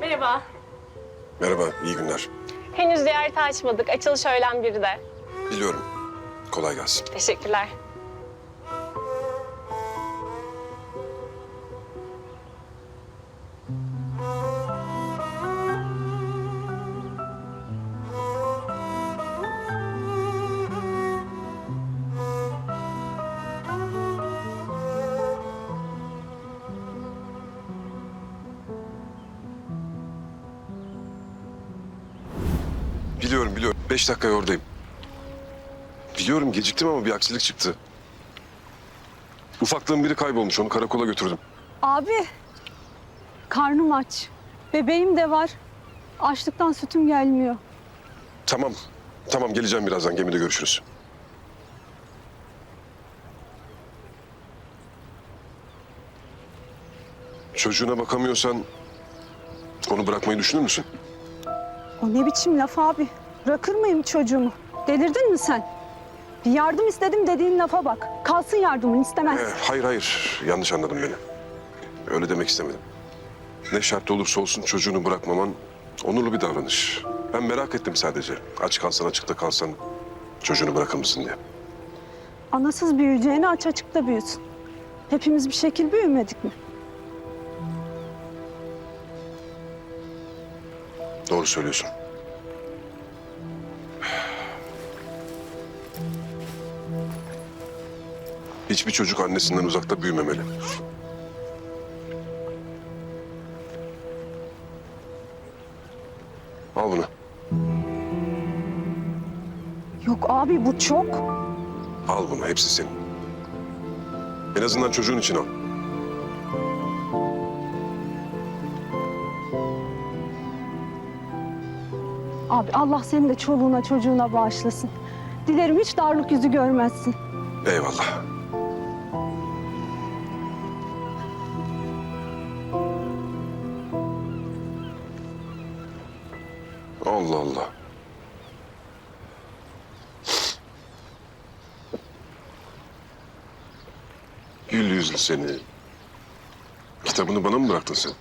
Merhaba. Merhaba, iyi günler. Henüz ziyarete açmadık. Açılış öğlen biri de. Biliyorum. Kolay gelsin. Teşekkürler. Beş dakikaya oradayım. Biliyorum, geciktim ama bir aksilik çıktı. Ufaklığın biri kaybolmuş, onu karakola götürdüm. Abi, karnım aç. Bebeğim de var. Açlıktan sütüm gelmiyor. Tamam, tamam geleceğim birazdan, gemide görüşürüz. Çocuğuna bakamıyorsan onu bırakmayı düşünür müsün? O ne biçim laf abi? Bırakır mıyım çocuğumu? Delirdin mi sen? Bir yardım istedim dediğin lafa bak. Kalsın yardımın istemez. Ee, hayır, hayır. Yanlış anladın beni. Öyle demek istemedim. Ne şart olursa olsun çocuğunu bırakmaman onurlu bir davranış. Ben merak ettim sadece. Aç kalsan, açıkta kalsan çocuğunu bırakır mısın diye. Anasız büyüyeceğini aç açıkta büyüsün. Hepimiz bir şekil büyümedik mi? Doğru söylüyorsun. Hiçbir çocuk annesinden uzakta büyümemeli. Al bunu. Yok abi bu çok. Al bunu. Hepsi senin. En azından çocuğun için al. Abi Allah seni de çoluğuna çocuğuna bağışlasın. Dilerim hiç darlık yüzü görmezsin. Eyvallah. Allah Allah. Gül yüzlü seni. Kitabını bana mı bıraktın sen?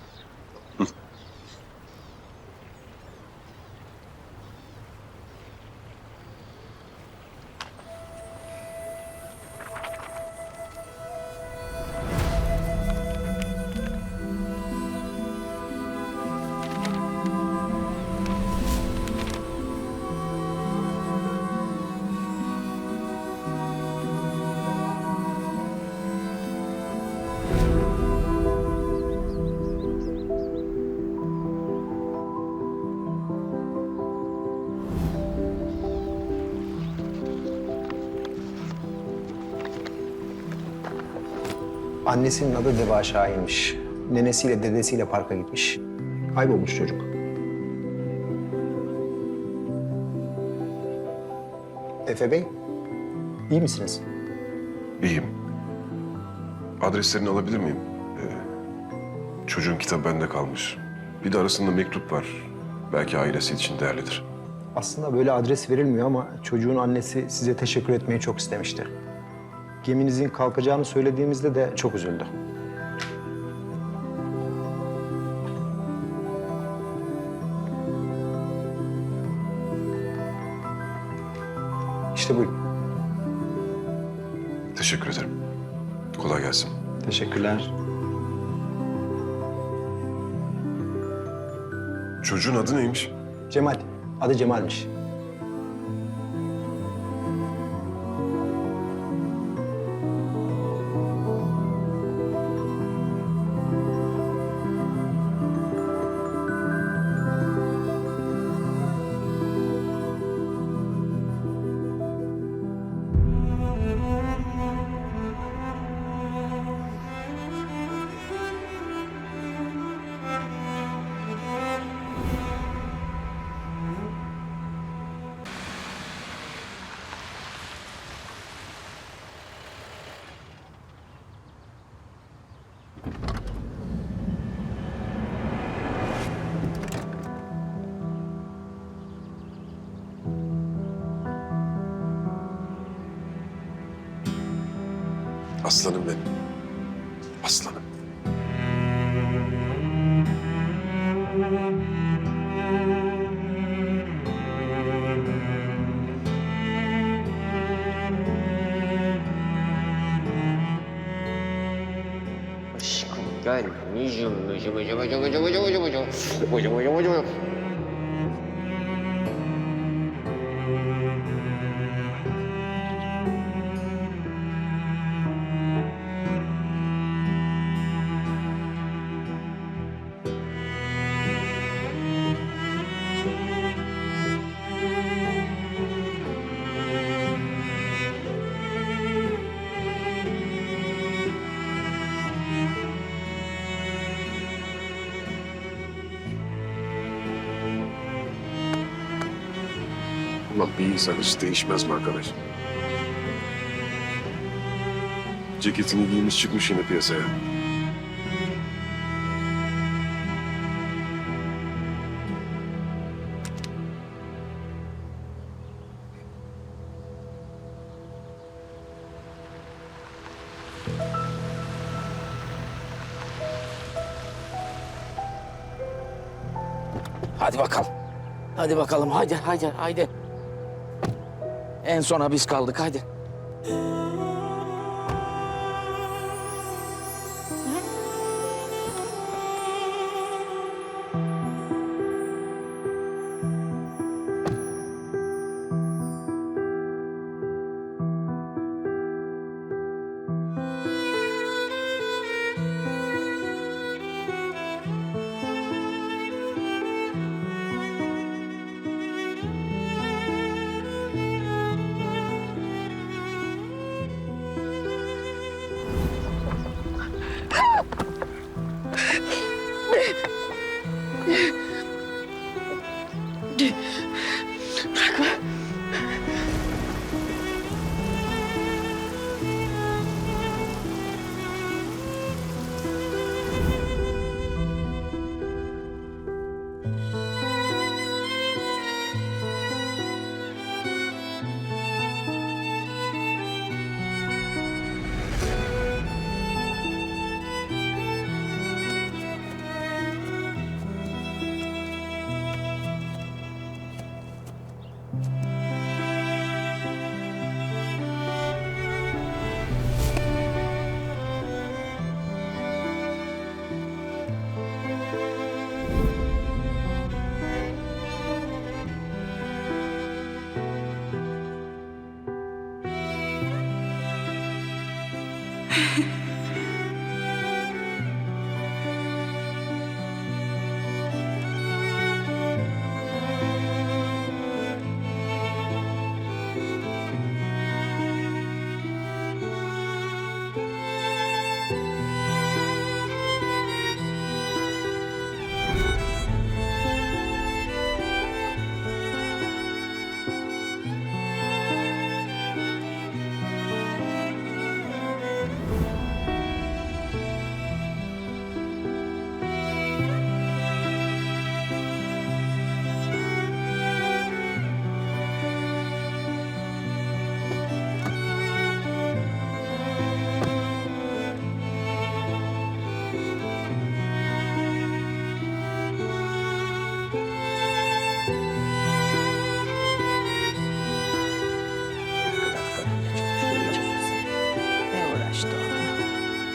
Annesinin adı Deva Şahin'miş. Nenesiyle dedesiyle parka gitmiş. Kaybolmuş çocuk. Efe Bey, iyi misiniz? İyiyim. Adreslerini alabilir miyim? Ee, çocuğun kitabı bende kalmış. Bir de arasında mektup var. Belki ailesi için değerlidir. Aslında böyle adres verilmiyor ama çocuğun annesi size teşekkür etmeyi çok istemişti. Geminizin kalkacağını söylediğimizde de çok üzüldü. İşte buyurun. Teşekkür ederim. Kolay gelsin. Teşekkürler. Çocuğun adı neymiş? Cemal. Adı Cemal'miş. Aslanım benim. Aslanım. Aşkım gel. Nicim, nicim, nicim, nicim, nicim, nicim, nicim, nicim. Nicim, nicim, nicim. Allah bir insan hiç değişmez mi arkadaş? Ceketini giymiş çıkmış yine piyasaya. Hadi bakalım. Hadi bakalım. Hadi hadi hadi. En sona biz kaldık hadi.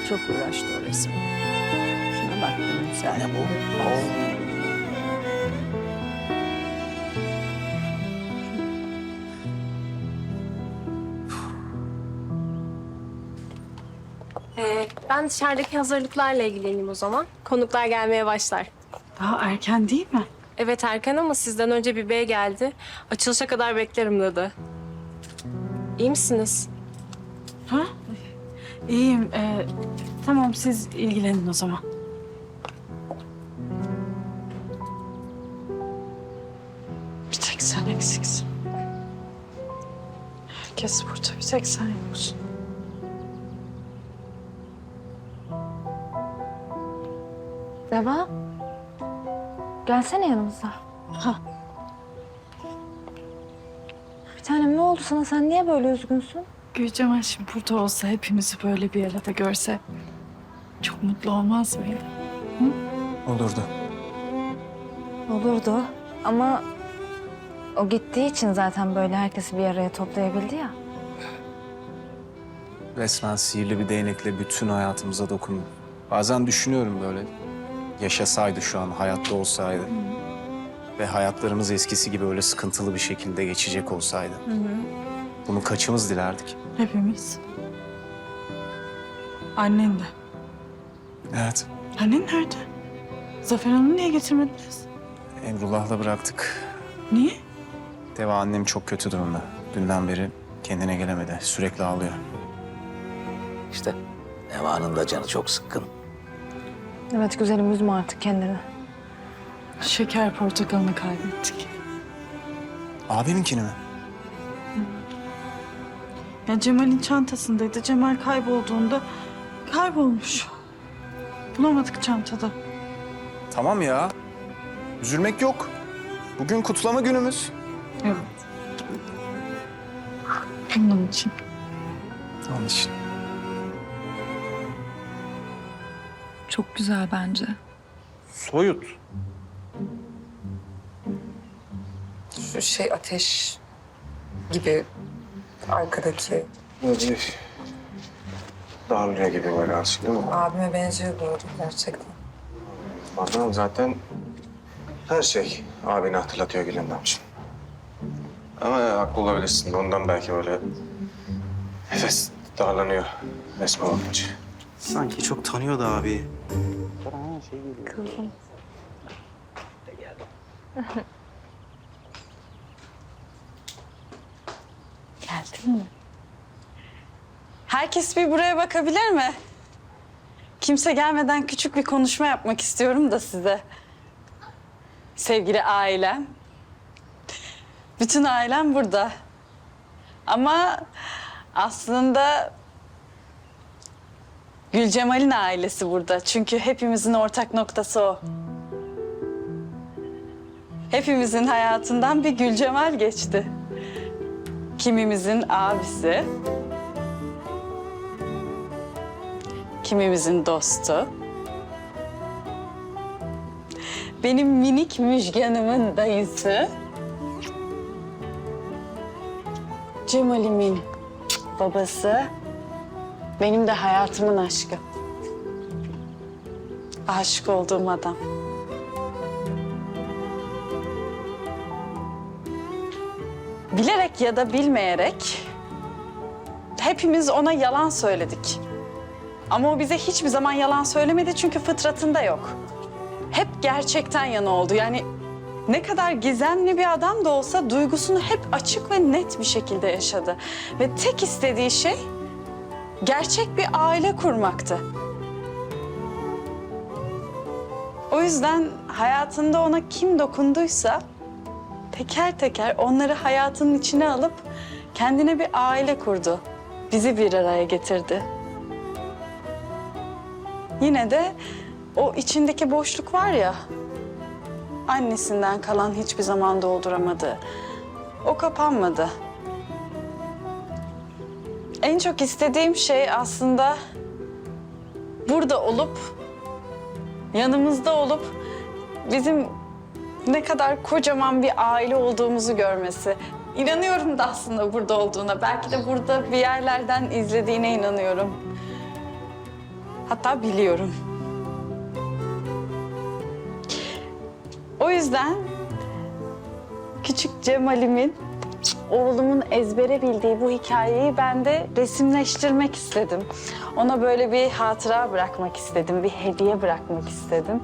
Çok uğraştı o resim. Şuna bak benim güzel. Ne bu? Ee, ben dışarıdaki hazırlıklarla ilgileneyim o zaman. Konuklar gelmeye başlar. Daha erken değil mi? Evet Erkan ama sizden önce bir bey geldi. Açılışa kadar beklerim dedi. İyi misiniz? Ha? İyiyim. Ee, tamam siz ilgilenin o zaman. Bir tek sen eksiksin. Herkes burada bir tek sen yoksun. Deva. Gelsene yanımıza. Ha. Bir tanem ne oldu sana? Sen niye böyle üzgünsün? Gülcemal şimdi burada olsa hepimizi böyle bir arada görse çok mutlu olmaz mıydı? Olurdu. Olurdu ama o gittiği için zaten böyle herkesi bir araya toplayabildi ya. Resmen sihirli bir değnekle bütün hayatımıza dokundu. Bazen düşünüyorum böyle. Yaşasaydı şu an, hayatta olsaydı. Ve hayatlarımız eskisi gibi öyle sıkıntılı bir şekilde geçecek olsaydı. Bunu kaçımız dilerdik? Hepimiz. Annen de. Evet. Annen nerede? Zafer Hanım'ı niye getirmediniz? Emrullah'la bıraktık. Niye? Deva annem çok kötü durumda. Dünden beri kendine gelemedi. Sürekli ağlıyor. İşte Neva'nın da canı çok sıkkın. Evet güzelim üzme artık kendini. Şeker portakalını kaybettik. Abiminkini mi? Ya Cemal'in çantasındaydı. Cemal kaybolduğunda kaybolmuş. Bulamadık çantada. Tamam ya. Üzülmek yok. Bugün kutlama günümüz. Evet. Bunun için. Onun için. Çok güzel bence. Soyut. Şu şey ateş gibi arkadaki Darlıyor gibi böyle aşk değil mi? abime benziyor doğru gerçekten. Bana zaten her şey abini hatırlatıyor Gülendamcığım. Ama haklı olabilirsin. Ondan belki böyle nefes darlanıyor resme bakınca. Sanki çok tanıyordu abi. Geldin mi? Herkes bir buraya bakabilir mi? Kimse gelmeden küçük bir konuşma yapmak istiyorum da size. Sevgili ailem. Bütün ailem burada. Ama aslında Gülcemal'in ailesi burada. Çünkü hepimizin ortak noktası o. Hepimizin hayatından bir Gülcemal geçti. Kimimizin abisi, kimimizin dostu. Benim minik müjganımın dayısı. Cemal'imin babası. Benim de hayatımın aşkı. Aşık olduğum adam. Bilerek ya da bilmeyerek hepimiz ona yalan söyledik. Ama o bize hiçbir zaman yalan söylemedi çünkü fıtratında yok. Hep gerçekten yana oldu. Yani ne kadar gizemli bir adam da olsa duygusunu hep açık ve net bir şekilde yaşadı. Ve tek istediği şey gerçek bir aile kurmaktı. O yüzden hayatında ona kim dokunduysa teker teker onları hayatının içine alıp kendine bir aile kurdu. Bizi bir araya getirdi. Yine de o içindeki boşluk var ya, annesinden kalan hiçbir zaman dolduramadı. O kapanmadı. En çok istediğim şey aslında burada olup, yanımızda olup bizim ne kadar kocaman bir aile olduğumuzu görmesi. İnanıyorum da aslında burada olduğuna. Belki de burada bir yerlerden izlediğine inanıyorum. Hatta biliyorum. O yüzden küçük Cemal'imin, oğlumun ezbere bildiği bu hikayeyi ben de resimleştirmek istedim. Ona böyle bir hatıra bırakmak istedim, bir hediye bırakmak istedim.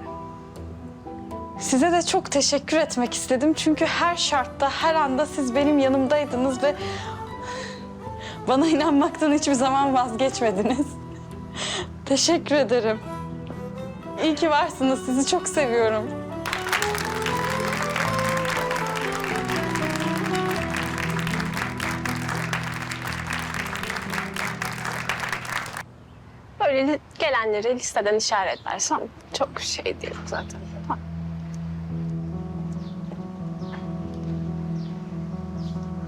Size de çok teşekkür etmek istedim. Çünkü her şartta, her anda siz benim yanımdaydınız ve bana inanmaktan hiçbir zaman vazgeçmediniz. Teşekkür ederim. İyi ki varsınız. Sizi çok seviyorum. Böyle li- gelenleri listeden işaretlersem çok şey değil zaten.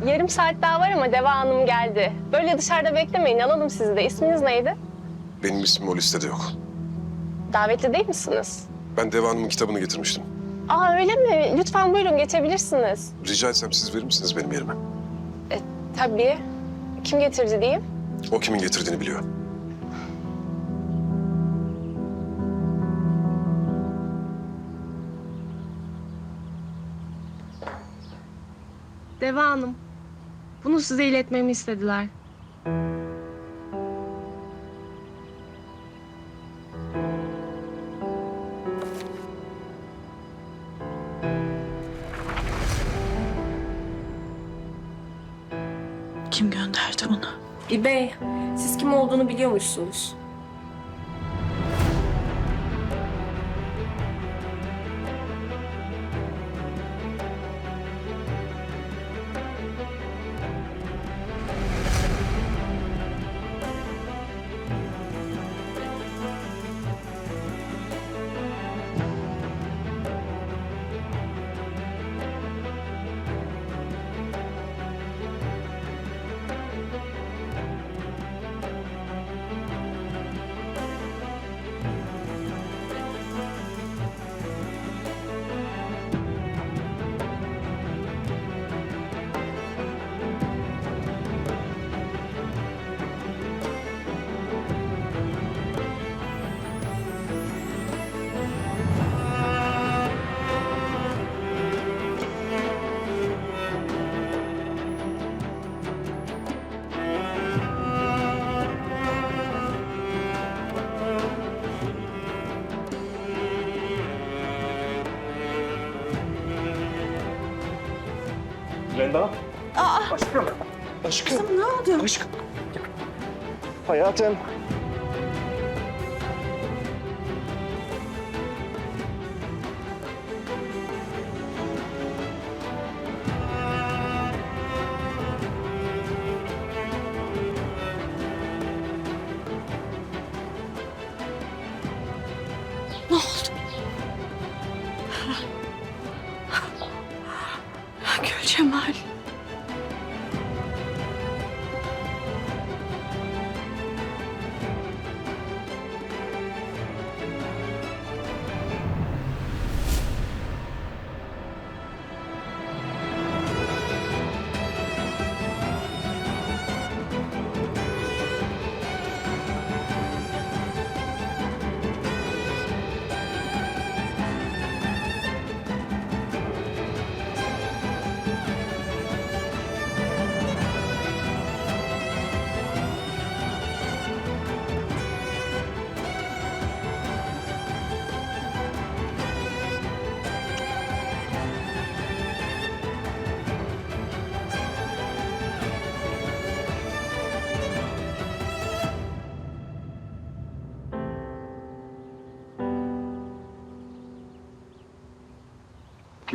Yarım saat daha var ama Deva Hanım geldi. Böyle dışarıda beklemeyin. Alalım sizi de. İsminiz neydi? Benim ismim o listede yok. Davetli değil misiniz? Ben Deva Hanım'ın kitabını getirmiştim. Aa öyle mi? Lütfen buyurun geçebilirsiniz. Rica etsem siz verir misiniz benim yerime? Tabii. Kim getirdi diyeyim? O kimin getirdiğini biliyor. Deva Hanım. Bunu size iletmemi istediler. Bunu? İbey, siz kim olduğunu biliyormuşsunuz. Aşkım. Kızım ne oldu? Aşkım. Hayatım.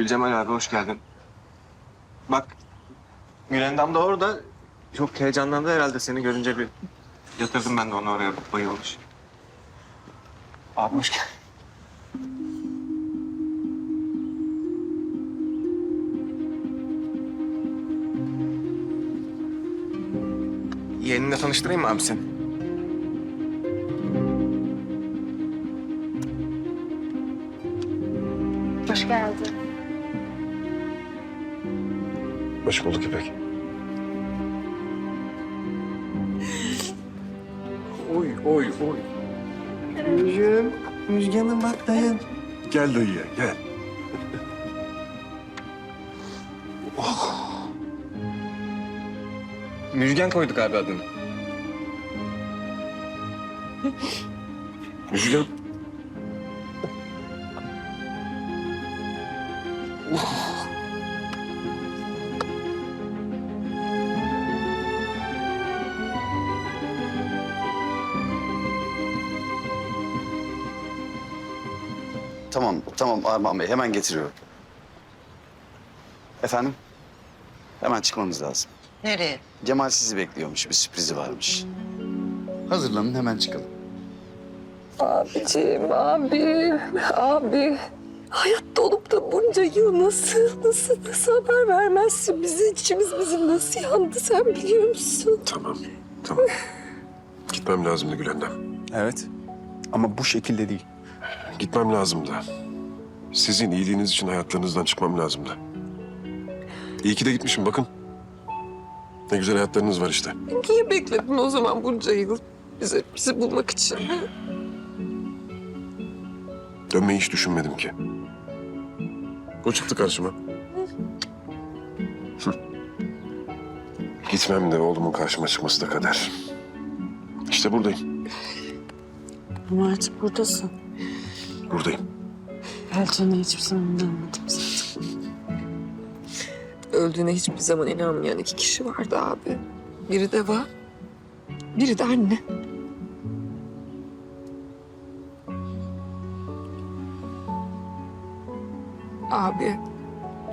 Gülcemal abi hoş geldin. Bak Gülendam da orada. Çok heyecanlandı herhalde seni görünce bir yatırdım ben de onu oraya bayılmış. Abi hoş geldin. Yeğeninle tanıştırayım mı abi seni? Hoş geldin. Hoş bulduk İpek. Oy oy oy. Müjgan, Müjgan'ım bak dayan. Gel dayıya gel. Müjgan koyduk abi adını. Müjgan. Tamam, Armağan Bey. Hemen getiriyorum. Efendim? Hemen çıkmamız lazım. Nereye? Cemal sizi bekliyormuş. Bir sürprizi varmış. Hazırlanın hemen çıkalım. Abiciğim, abi, abi. Hayatta olup da bunca yıl nasıl, nasıl, nasıl haber vermezsin bize? İçimiz bizim nasıl yandı sen biliyor musun? Tamam, tamam. Gitmem lazımdı Gülendam. Evet. Ama bu şekilde değil. Gitmem lazımdı. Sizin iyiliğiniz için hayatlarınızdan çıkmam lazımdı. İyi ki de gitmişim bakın. Ne güzel hayatlarınız var işte. Niye bekledin o zaman bunca yıl bize, bizi bulmak için? Dönmeyi hiç düşünmedim ki. O çıktı karşıma. Gitmem de oğlumun karşıma çıkması da kader. İşte buradayım, Ama artık buradasın. buradayım. Elcan'a hiçbir zaman inanmadım zaten. Öldüğüne hiçbir zaman inanmayan iki kişi vardı abi. Biri de var, biri de anne. Abi,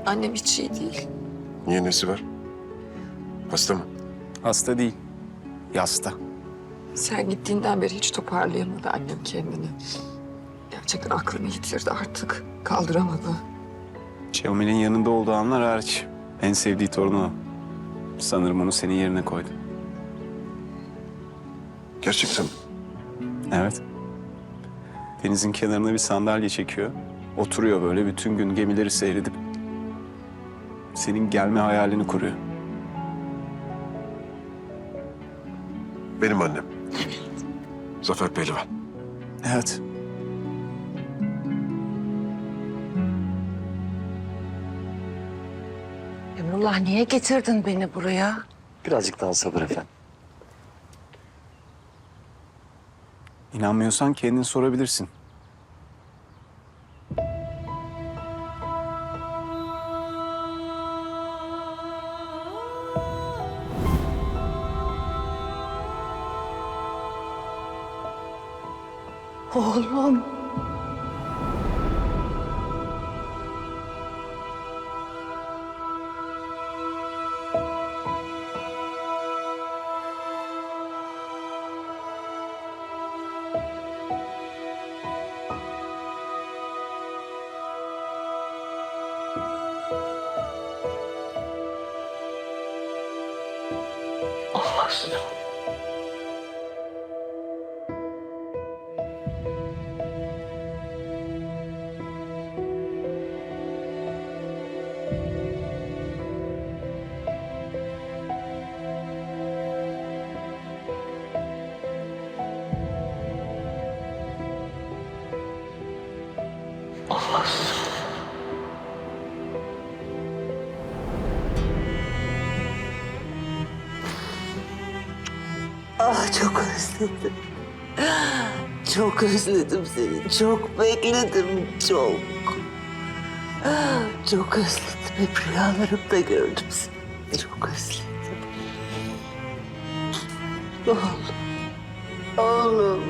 annem hiç iyi değil. Niye nesi var? Hasta mı? Hasta değil. Yasta. Sen gittiğinden beri hiç toparlayamadı annem kendini. Gerçekten aklını yitirdi artık. Kaldıramadı. Şevmel'in yanında olduğu anlar hariç. En sevdiği torunu o. Sanırım onu senin yerine koydu. Gerçekten? Evet. Denizin kenarına bir sandalye çekiyor. Oturuyor böyle bütün gün gemileri seyredip senin gelme hayalini kuruyor. Benim annem. Zafer Pehlivan. Evet. Emrullah niye getirdin beni buraya? Birazcık daha sabır efendim. İnanmıyorsan kendin sorabilirsin. Arsenal. Çok özledim. Çok özledim seni. Çok bekledim. Çok. Çok özledim. Hep rüyalarımda gördüm seni. Çok özledim. Oğlum. Oğlum.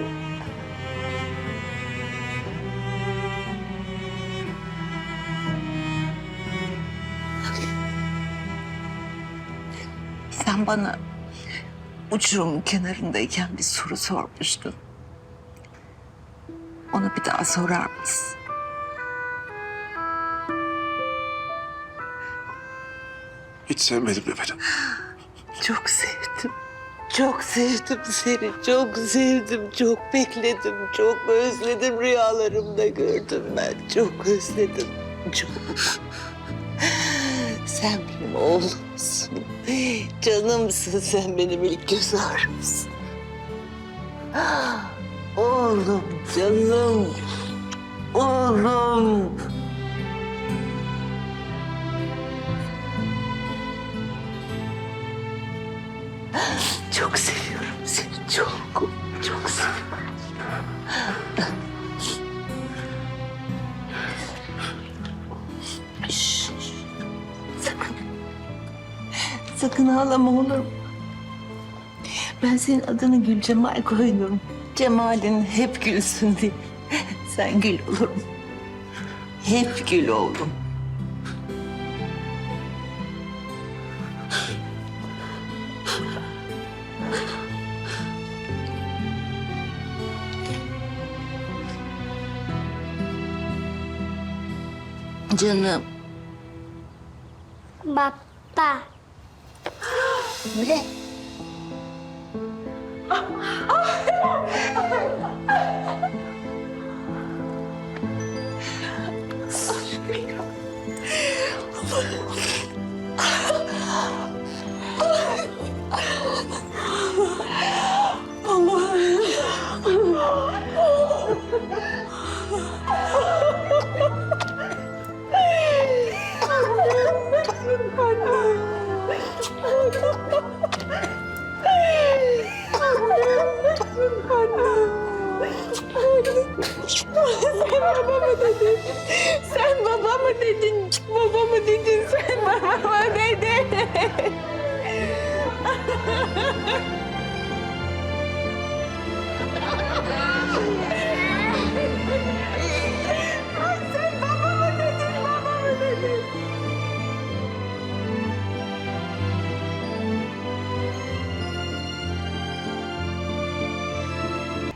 Sen bana uçurumun kenarındayken bir soru sormuştun. Onu bir daha sorar mısın? Hiç sevmedim efendim. Çok sevdim. Çok sevdim seni. Çok sevdim. Çok bekledim. Çok özledim. Rüyalarımda gördüm ben. Çok özledim. Çok. Sen benim oğlumsun. Canımsın sen benim ilk göz ağrımsın. Oğlum, canım. Oğlum. Çok seviyorum Sakın ağlama olur mu? Ben senin adını Gül Cemal koydum. Cemal'in hep gülsün diye. Sen gül olur mu? Hep gül oğlum. Canım. Baba. Ne? Sen baba dedin? Baba mı dedin? Sen baba mı dedin?